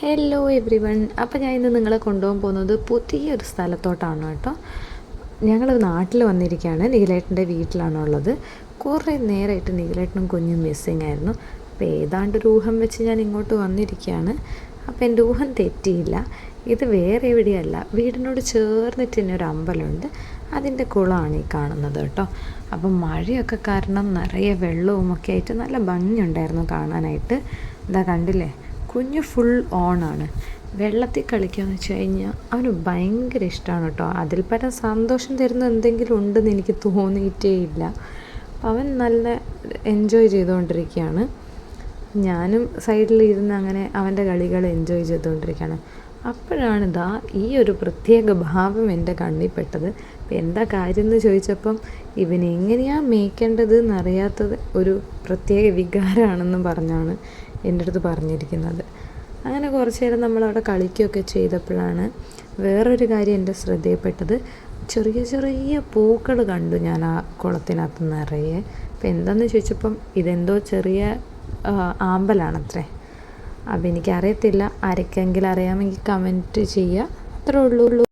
Hello every one അപ്പോൾ ഞാൻ ഇന്ന് നിങ്ങളെ കൊണ്ടുപോകാൻ പോകുന്നത് പുതിയൊരു സ്ഥലത്തോട്ടാണ് കേട്ടോ. ഞങ്ങൾ നാട്ടിൽ വന്നിരിക്കുകയാണ്. നീലേട്ടന്റെ വീട്ടിലാണുള്ളത് കുറേ നേരമായിട്ട് നീലേട്ടനും കുഞ്ഞും മിസ്സിങ് ആയിരുന്നു. അപ്പോൾ ഏതാണ്ട് ഒരു ഊഹം വെച്ച് ഞാൻ ഇങ്ങോട്ട് വന്നിരിക്കുകയാണ്. അപ്പോൾ എന്റെ ഊഹം തെറ്റിയില്ല. ഇത് വേറെ എവിടെയല്ല. വീടിനോട് ചേർന്നിട്ട് തന്നെ ഒരു അമ്പലമുണ്ട്. അതിന്റെ കുളമാണ് ഈ കാണുന്നത് കേട്ടോ. അപ്പം മഴയൊക്കെ കാരണം നിറയെ വെള്ളവും ഒക്കെ ആയിട്ട് നല്ല ഭംഗിയുണ്ടായിരുന്നു കാണാനായിട്ട്. ഇതാ കണ്ടില്ലേ? കുഞ്ഞ് ഫുൾ ഓണാണ് വെള്ളത്തിൽ കളിക്കുകയെന്ന് വെച്ച് കഴിഞ്ഞാൽ അവന് ഭയങ്കര ഇഷ്ടമാണ് കേട്ടോ അതിൽ പരം സന്തോഷം തരുന്ന എന്തെങ്കിലും ഉണ്ടെന്ന് എനിക്ക് തോന്നിയിട്ടേ ഇല്ല. അവൻ നല്ല എൻജോയ് ചെയ്തുകൊണ്ടിരിക്കുകയാണ് ഞാനും സൈഡിൽ ഇരുന്ന് അങ്ങനെ അവന്റെ കളികൾ എൻജോയ് ചെയ്തുകൊണ്ടിരിക്കുകയാണ് അപ്പോഴാണ് ഇതാ ഈ ഒരു പ്രത്യേക ഭാവം എന്റെ കണ്ണിൽ പെട്ടത്. എന്താ കാര്യം എന്ന് ചോദിച്ചപ്പം ഇവനെങ്ങനെയാണ് മേയ്ക്കേണ്ടത് എന്നറിയാത്തത് ഒരു പ്രത്യേക വികാരമാണെന്നും പറഞ്ഞാണ്. എന്റെ അടുത്ത് പറഞ്ഞിരിക്കുന്നത്. അങ്ങനെ കുറച്ച് നേരം നമ്മളവിടെ കളിക്കുകയൊക്കെ ചെയ്തപ്പോഴാണ് വേറൊരു കാര്യം എന്റെ ശ്രദ്ധയിൽപ്പെട്ടത്. ചെറിയ ചെറിയ പൂക്കൾ കണ്ടു ഞാൻ ആ കുളത്തിനകത്ത് നിറയെ. അപ്പം എന്താണെന്ന് ചോദിച്ചപ്പം ഇതെന്തോ ചെറിയ ആമ്പലാണത്രേ. അപ്പം എനിക്കറിയത്തില്ല. ആരൊക്കെങ്കിലും അറിയാമെങ്കിൽ കമന്റ് ചെയ്യുക. അത്രേ ഉള്ളൂ